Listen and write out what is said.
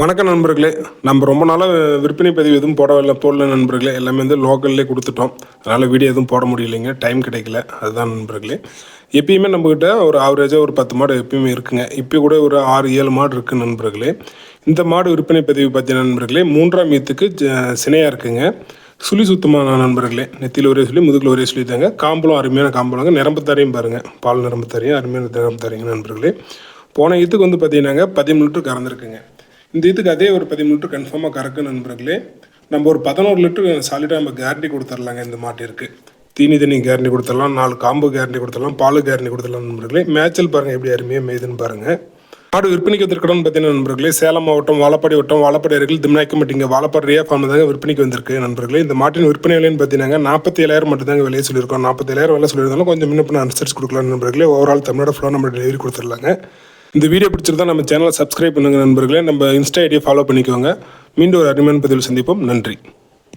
வணக்கம் நண்பர்களே. நம்ம ரொம்ப நாளாக விற்பனை பதிவு எதுவும் போடவில்லை. போடல நண்பர்களே எல்லாமே வந்து லோக்கல்லே கொடுத்துட்டோம். அதனால் வீடியோ எதுவும் போட முடியலைங்க. டைம் கிடைக்கல. அதுதான் நண்பர்களே. எப்பயுமே நம்மக்கிட்ட ஒரு ஆவரேஜாக ஒரு பத்து மாடு எப்பயுமே இருக்குங்க. இப்போ கூட ஒரு ஆறு ஏழு மாடு இருக்குது நண்பர்களே. இந்த மாடு விற்பனை பதிவு பார்த்தீங்கன்னா நண்பர்களே மூன்றாம் ஈத்துக்கு சினையாக இருக்குங்க. சுழி சுத்தமான நண்பர்களே. நெத்தியில் ஒரே சொல்லி முதுகில் ஒரே சொல்லி தாங்க. காம்பளம் அருமையான காம்பளங்க நிரம்பு தரையும் பாருங்கள் பால் நிரம்பு தரையும் அருமையான நிரம்பு தரைங்க நண்பர்களே. போன ஈத்துக்கு வந்து பார்த்தீங்கன்னாங்க பதிமூணு லிட்டர் கறந்துருக்குங்க. இந்த இதுக்கு அதே ஒரு பதிமூணு லிட்டர் கன்ஃபார்மாக கறக்கு நண்பர்களே. நம்ம ஒரு பதினோரு லிட்டர் சாலிடாக நம்ம கேரண்டி கொடுத்துர்லாங்க இந்த மாட்டிற்கு தீனி தண்ணி கேரண்டி கொடுத்துடலாம் நாலு காம்பு கேரண்டி கொடுத்துடலாம் பால் கேரண்டி கொடுத்துடலாம் நண்பர்களே. மேய்ச்சல் பாருங்கள் எப்படி அருமையாக மேய்துன்னு பாருங்கள் மாடு விற்பனைக்கு வந்திருக்கணும்னு பார்த்தீங்கன்னா நண்பர்களே சேலம் மாவட்டம் வாழப்பாடி வட்டம் வாழப்பாடி அருகில் திம்நாய்க்கம்பட்டிங்க வாழப்பாடி ரியா ஃபார்ம் தாங்க விற்பனைக்கு வந்திருக்கு நண்பர்களே. இந்த மாட்டின் விற்பனை விலைன்னு பார்த்தீங்கன்னா நாற்பத்தி ஏழாயிரம் மட்டும் தாங்க விலையை சொல்லியிருக்கோம். நாற்பத்தி ஏழாயிரம் விலை சொல்லியிருந்தாலும் கொஞ்சம் முன்ன அனுசரிச்சு கொடுக்கலாம் நண்பர்களே. ஓவரால் தமிழோட ஃப்ளோ நம்ம டெலிவரி கொடுத்துடலாங்க இந்த வீடியோ பிடிச்சிருந்தா நம்ம சேனலை சப்ஸ்கிரைப் பண்ணுங்க நண்பர்களே. நம்ம இன்ஸ்டா ஐடியை ஃபாலோ பண்ணிக்கோங்க. மீண்டும் ஒரு அருமையான பதிவில் சந்திப்போம். நன்றி.